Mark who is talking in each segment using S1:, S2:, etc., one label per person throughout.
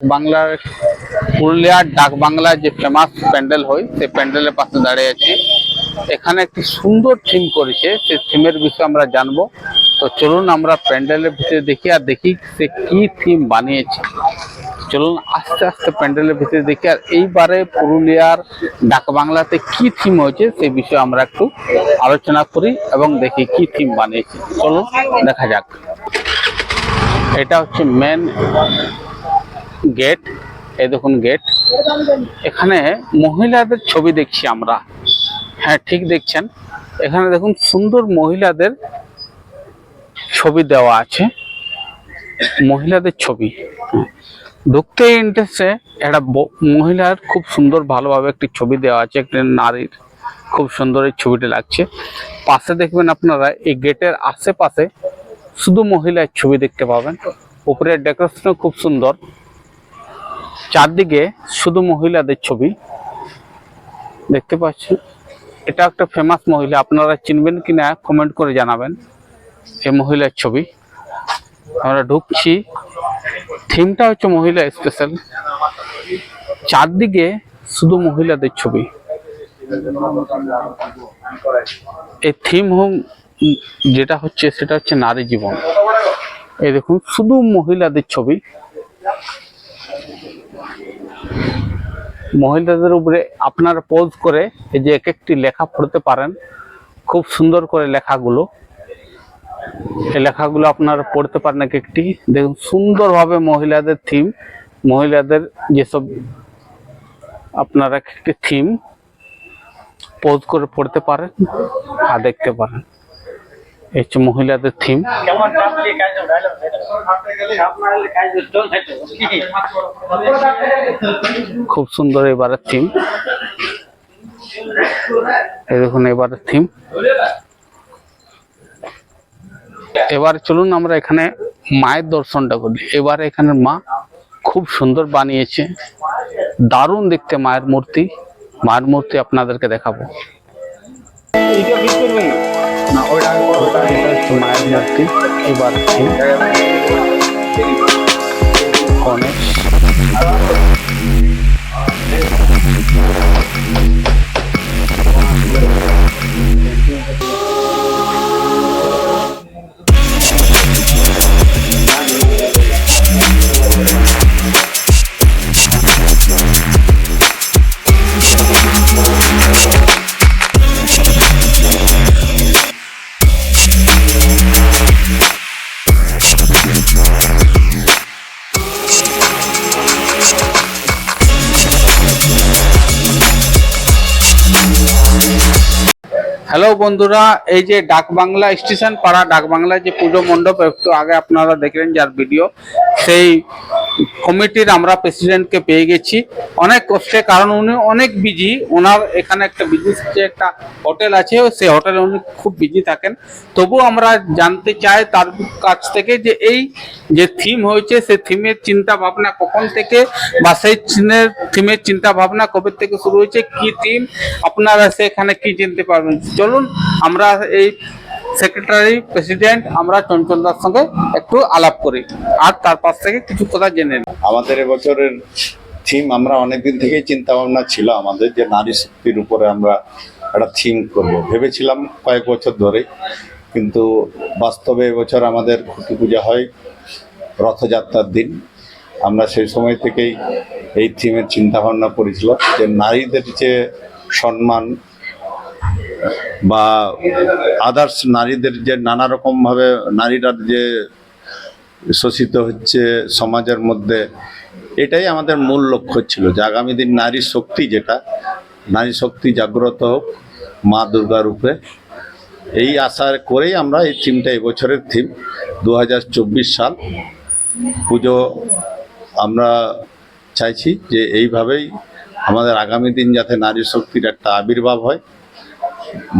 S1: বাংলার পুরুলিয়ার ডাক বাংলার যে ফেমাস প্যান্ডেল হয়, সেই প্যান্ডেলের পাশে দাঁড়িয়ে আছি। এখানে একটি সুন্দর থিম করেছে, সেই থিমের বিষয়ে আমরা জানব। তো চলুন আমরা প্যান্ডেলের ভিতরে দেখি আর দেখি সে কি থিম বানিয়েছে। চলুন আস্তে আস্তে প্যান্ডেলের ভিতরে দেখি আর এইবারে পুরুলিয়ার ডাক বাংলাতে কি থিম হয়েছে, সেই বিষয়ে আমরা একটু আলোচনা করি এবং দেখি কি থিম বানিয়েছে। চলুন দেখা যাক। এটা হচ্ছে মেন গেট, এই দেখুন গেট। এখানে মহিলাদের ছবি দেখছি আমরা। হ্যাঁ ঠিক দেখছেন। এখানে দেখুন সুন্দর মহিলাদের ছবি দেওয়া আছে। মহিলাদের ছবি। ঢুকতে ইন্টারেস্টে একটা মহিলার খুব সুন্দর ভালোভাবে একটি ছবি দেওয়া আছে। একটি নারীর খুব সুন্দর এই ছবিটা লাগছে। পাশে দেখবেন আপনারা, এই গেটের আশেপাশে শুধু মহিলার ছবি দেখতে পাবেন। উপরের ডেকোরেশনও খুব সুন্দর। চারদিকে শুধু মহিলাদের ছবি। দেখতে পাচ্ছেন এটা একটা ফেমাস মহিলা। আপনারা চিনবেন কিনা কমেন্ট করে জানাবেন এই মহিলার ছবি। আমরা ঢুকছি। থিমটা হচ্ছে মহিলা স্পেশাল চারদিকে শুধু মহিলাদের ছবি। এই থিম হোম যেটা হচ্ছে, সেটা হচ্ছে নারী জীবন। এই দেখুন, শুধু মহিলাদের ছবি। মহিলাদের উপরে আপনারা পোজ করে এই যে এক একটি লেখা পড়তে পারেন। খুব সুন্দর করে লেখাগুলো। এই লেখাগুলো আপনারা পড়তে পারেন এক একটি দেখুন, সুন্দরভাবে মহিলাদের থিম মহিলাদের যেসব আপনারা এক একটি থিম পোজ করে পড়তে পারেন আর দেখতে পারেন। হচ্ছে মহিলাদের থিম খুব সুন্দর এবারের থিম দেখুন এবারের থিম এবার চলুন আমরা এখানে মায়ের দর্শনটা করি। এবার এখানে মা খুব সুন্দর বানিয়েছে। দারুণ দেখতে মায়ের মূর্তি। মায়ের মূর্তি আপনাদেরকে দেখাবো।
S2: এটা ঠিক করবেন না ওটা
S1: এটা হচ্ছে মায়ের মূর্তি এবার থিম গণেশ হ্যালো বন্ধুরা, এই যে ডাক বাংলা স্টেশন পাড়া ডাক বাংলা যে পুজো মণ্ডপ, একটু আগে আপনারা দেখলেন যার ভিডিও সেই কমিটির আমরা প্রেসিডেন্টকে পেয়ে গেছি। অনেক কষ্টে কারণ, উনি অনেক বিজি ওনার এখানে একটা বিজি যে একটা হোটেল আছে, সেই হোটেলে উনি খুব বিজি থাকেন। তবু আমরা জানতে চাই তার কাছ থেকে যে এই যে থিম হয়েছে, সেই থিমের চিন্তা ভাবনা কখন থেকে বা সেই থিমের চিন্তা ভাবনা কবে থেকে শুরু হয়েছে, কি থিম আপনারা সেখানে কি চিনতে পারবেন? চলুন, আমরা এই সেক্রেটারি, প্রেসিডেন্ট, আমরা চঞ্চলদার সঙ্গে একটু আলাপ করি। আর তার পাশ থেকে কিছু কথা জেনে
S3: আমাদের এবছরের থিম, আমরা অনেকদিন থেকেই চিন্তা ভাবনা ছিল আমাদের যে নারী শক্তির উপরে আমরা একটা থিম করব। ভেবেছিলাম কয়েক বছর ধরে কিন্তু বাস্তবে এবছর আমাদের খুঁটি পূজা হয় রথযাত্রার দিন। আমরা সেই সময় থেকেই এই থিমের চিন্তা ভাবনা করেছিলাম যে নারীদের যে সম্মান বা আদার্স নারীদের যে নানা রকমভাবে নারীরা যে শোষিত হচ্ছে সমাজের মধ্যে, এটাই আমাদের মূল লক্ষ্য ছিল যে আগামী দিন নারী শক্তি যেটা, নারী শক্তি জাগ্রত হোক মা দুর্গা রূপে। এই আশা করেই আমরা এই থিমটা এবছরের থিম দু হাজার চব্বিশ সাল পুজো আমরা চাইছি যে এইভাবেই আমাদের আগামী দিন যাতে নারী শক্তির একটা আবির্ভাব হয়।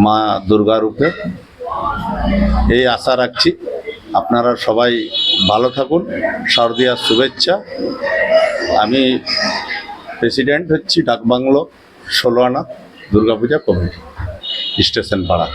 S3: মা দুর্গা রূপে। এই আশা রাখছি আপনারা সবাই ভালো থাকুন শারদিয়ার শুভেচ্ছা। আমি প্রেসিডেন্ট হচ্ছি ডাকবাংলো, ষোলো আনা দুর্গাপূজা কমিটি, স্টেশন পাড়া।